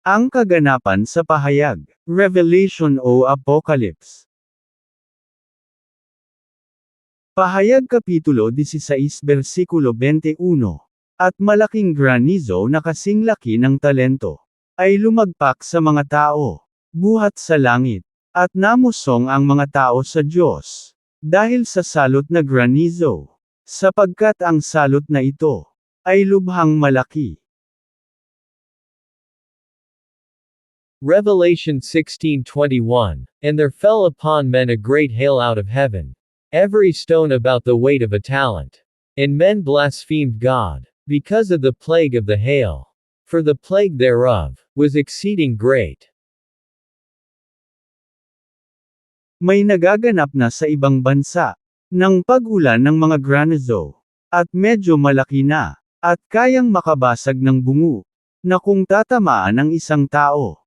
Ang kaganapan sa pahayag, Revelation o Apocalypse. Pahayag Kapitulo 16 versikulo 21. At malaking granizo na kasing laki ng talento, ay lumagpak sa mga tao, buhat sa langit, at namusong ang mga tao sa Diyos, dahil sa salot na granizo, sapagkat ang salot na ito, ay lubhang malaki. Revelation 16:21 And there fell upon men a great hail out of heaven, every stone about the weight of a talent. And men blasphemed God, because of the plague of the hail. For the plague thereof was exceeding great. May nagaganap na sa ibang bansa, ng pag-ulan ng mga granizo, at medyo malaki na, at kayang makabasag ng bungo, na kung tatamaan ng isang tao.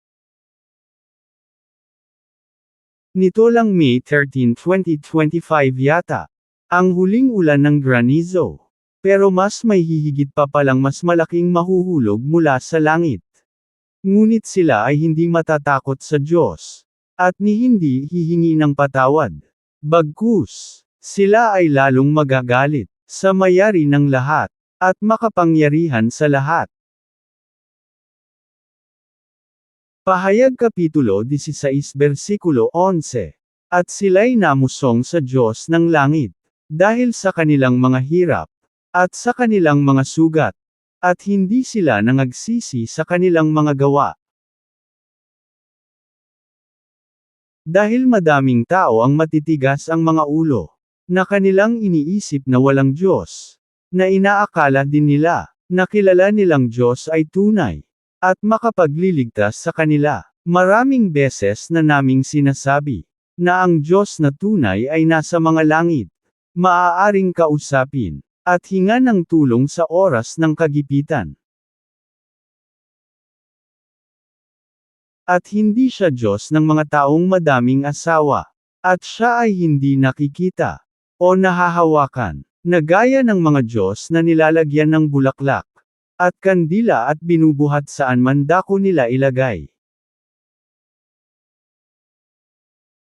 Nito lang May 13, 2025 yata, ang huling ulan ng granizo. Pero mas may hihigit pa palang mas malaking mahuhulog mula sa langit. Ngunit sila ay hindi matatakot sa Diyos, at ni hindi hihingi ng patawad. Bagkus, sila ay lalong magagalit, sa mayari ng lahat, at makapangyarihan sa lahat. Pahayag Kapitulo 16 versikulo 11. At sila'y namusong sa Diyos ng langit, dahil sa kanilang mga hirap, at sa kanilang mga sugat, at hindi sila nangagsisi sa kanilang mga gawa. Dahil madaming tao ang matitigas ang mga ulo, na kanilang iniisip na walang Diyos, na inaakala din nila, na kilala nilang Diyos ay tunay, at makapagliligtas sa kanila. Maraming beses na naming sinasabi, na ang Diyos na tunay ay nasa mga langit, maaaring kausapin, at hinga ng tulong sa oras ng kagipitan. At hindi siya Diyos ng mga taong madaming asawa, at siya ay hindi nakikita, o nahahawakan, na gaya ng mga Diyos na nilalagyan ng bulaklak, at kandila at binubuhat saan man dako nila ilagay.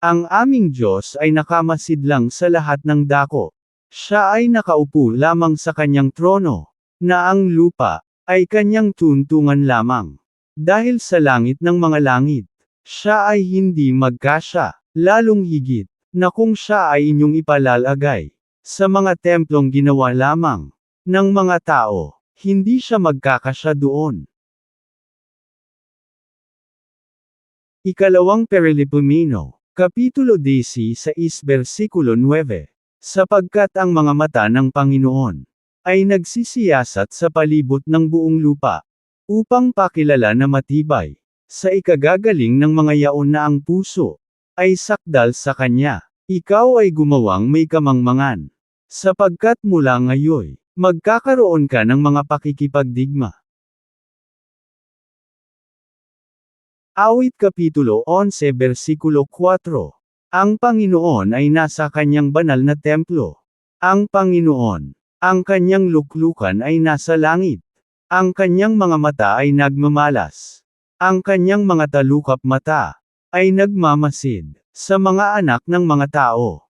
Ang aming Diyos ay nakamasid lang sa lahat ng dako. Siya ay nakaupo lamang sa kanyang trono, na ang lupa, ay kanyang tuntungan lamang. Dahil sa langit ng mga langit, siya ay hindi magkasya, lalong higit, na kung siya ay inyong ipalalagay, sa mga templong ginawa lamang, ng mga tao, hindi siya magkakasya doon. Ikalawang Perilipumino, Kapitulo 16 versikulo 9. Sapagkat ang mga mata ng Panginoon ay nagsisiyasat sa palibot ng buong lupa, upang pakilala na matibay, sa ikagagaling ng mga yaon na ang puso, ay sakdal sa Kanya. Ikaw ay gumawang may kamangmangan, sapagkat mula ngayon, magkakaroon ka ng mga pakikipagdigma. Awit Kapitulo 11 versikulo 4 Ang Panginoon ay nasa kanyang banal na templo. Ang Panginoon, ang kanyang luklukan ay nasa langit. Ang kanyang mga mata ay nagmamalas. Ang kanyang mga talukap mata, ay nagmamasid, sa mga anak ng mga tao.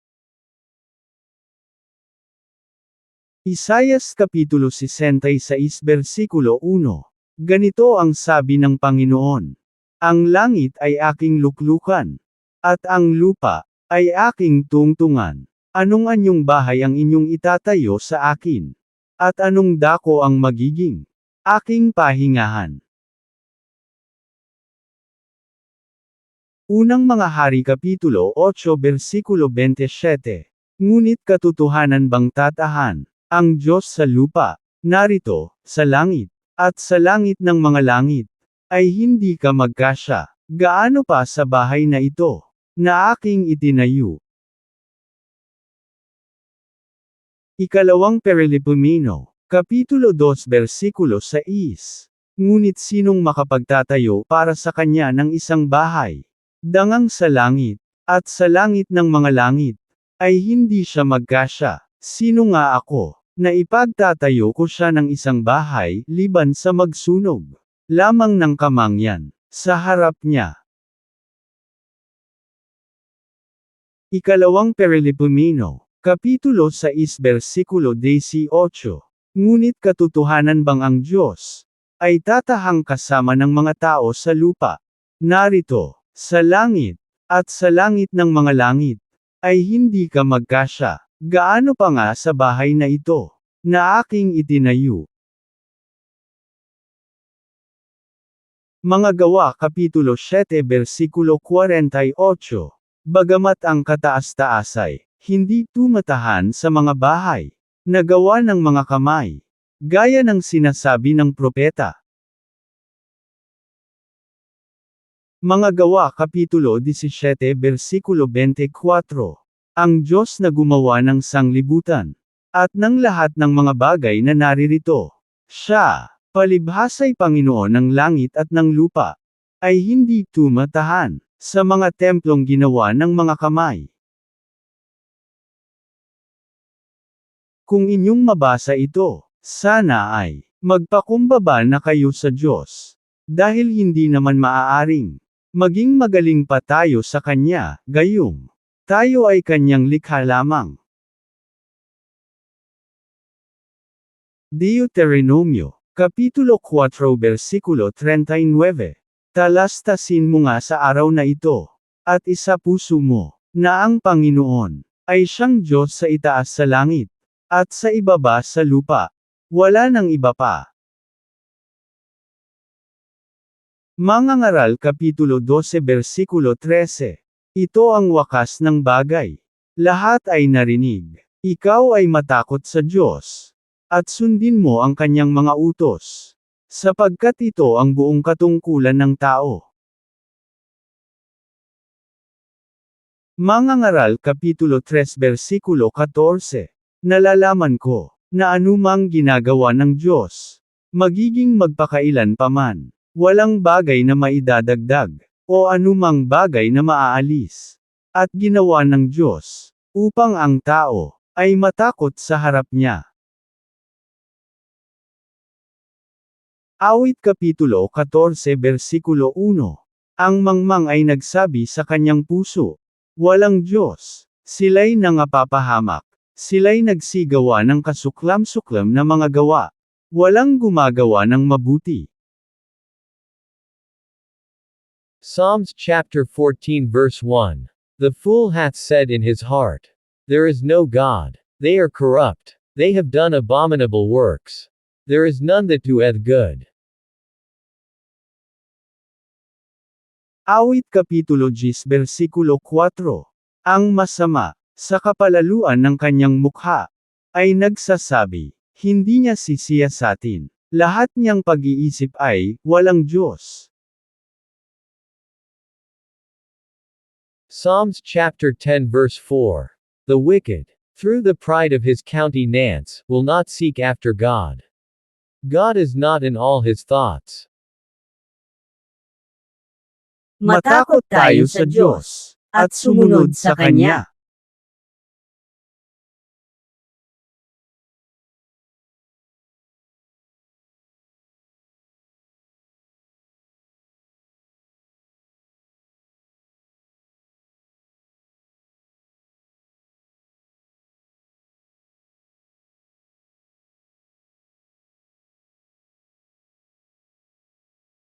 Isayas Kapitulo 66 versikulo 1 Ganito ang sabi ng Panginoon. Ang langit ay aking luklukan, at ang lupa, ay aking tungtungan. Anong anyong bahay ang inyong itatayo sa akin? At anong dako ang magiging aking pahingahan? Unang mga hari Kapitulo 8 versikulo 27. Ngunit katotohanan bang tatahan, ang Diyos sa lupa, narito, sa langit, at sa langit ng mga langit, ay hindi ka magkasya, gaano pa sa bahay na ito, na aking itinayo. Ikalawang Perilipumino, Kapitulo 2 versikulo 6. Ngunit sinong makapagtatayo para sa kanya ng isang bahay? Dangang sa langit, at sa langit ng mga langit, ay hindi siya magkasya. Sino nga ako, na ipagtatayo ko siya ng isang bahay, liban sa magsunog? lamang ng kamangyan, sa harap niya. Ikalawang Perilipumino, Kapitulo 6 versikulo 18. Ngunit katotohanan bang ang Diyos ay tatahang kasama ng mga tao sa lupa? Narito, sa langit, at sa langit ng mga langit, ay hindi ka magkasya. Gaano pa nga sa bahay na ito, na aking itinayo. Mga gawa Kapitulo 7 versikulo 48 Bagamat ang kataas-taas ay, hindi tumatahan sa mga bahay, nagawa ng mga kamay, gaya ng sinasabi ng propeta. Mga gawa Kapitulo 17 versikulo 24 Ang Diyos na gumawa ng sanglibutan, at ng lahat ng mga bagay na naririto. Siya, palibhasay Panginoon ng langit at ng lupa, ay hindi tumatahan sa mga templong ginawa ng mga kamay. Kung inyong mabasa ito, sana ay magpakumbaba na kayo sa Diyos. Dahil hindi naman maaaring maging magaling pa tayo sa Kanya, gayong tayo ay Kanyang likha lamang. Deuteronomio, Kapitulo 4 versikulo 39 Talastasin mo nga sa araw na ito, at isa puso mo, na ang Panginoon, ay siyang Diyos sa itaas sa langit, at sa ibaba sa lupa. Wala nang iba pa. Mga ngaral Kapitulo 12 versikulo 13. Ito ang wakas ng bagay. Lahat ay narinig. Ikaw ay matakot sa Diyos. At sundin mo ang kanyang mga utos. Sapagkat ito ang buong katungkulan ng tao. Mga ngaral Kapitulo 3 versikulo 14. Nalalaman ko, na anumang ginagawa ng Diyos, magiging magpakailan paman, walang bagay na maidadagdag, o anumang bagay na maaalis, at ginawa ng Diyos, upang ang tao, ay matakot sa harap niya. Awit Kapitulo 14 versikulo 1. Ang mangmang ay nagsabi sa kanyang puso, Walang Diyos, sila'y nangapapahamak, sila'y nagsigawa ng kasuklam-suklam na mga gawa, walang gumagawa ng mabuti. Psalms chapter 14 verse 1. The fool hath said in his heart, There is no God. They are corrupt. They have done abominable works. There is none that doeth good. Awit Kapitulo 10 versikulo 4. Ang masama, sa kapalaluan ng kanyang mukha, ay nagsasabi, hindi niya sisiyasatin. Lahat niyang pag-iisip ay, walang Diyos. Psalms chapter 10 verse 4. The wicked, through the pride of his county Nance, will not seek after God. God is not in all his thoughts. Matakot tayo sa Diyos, at sumunod sa Kanya.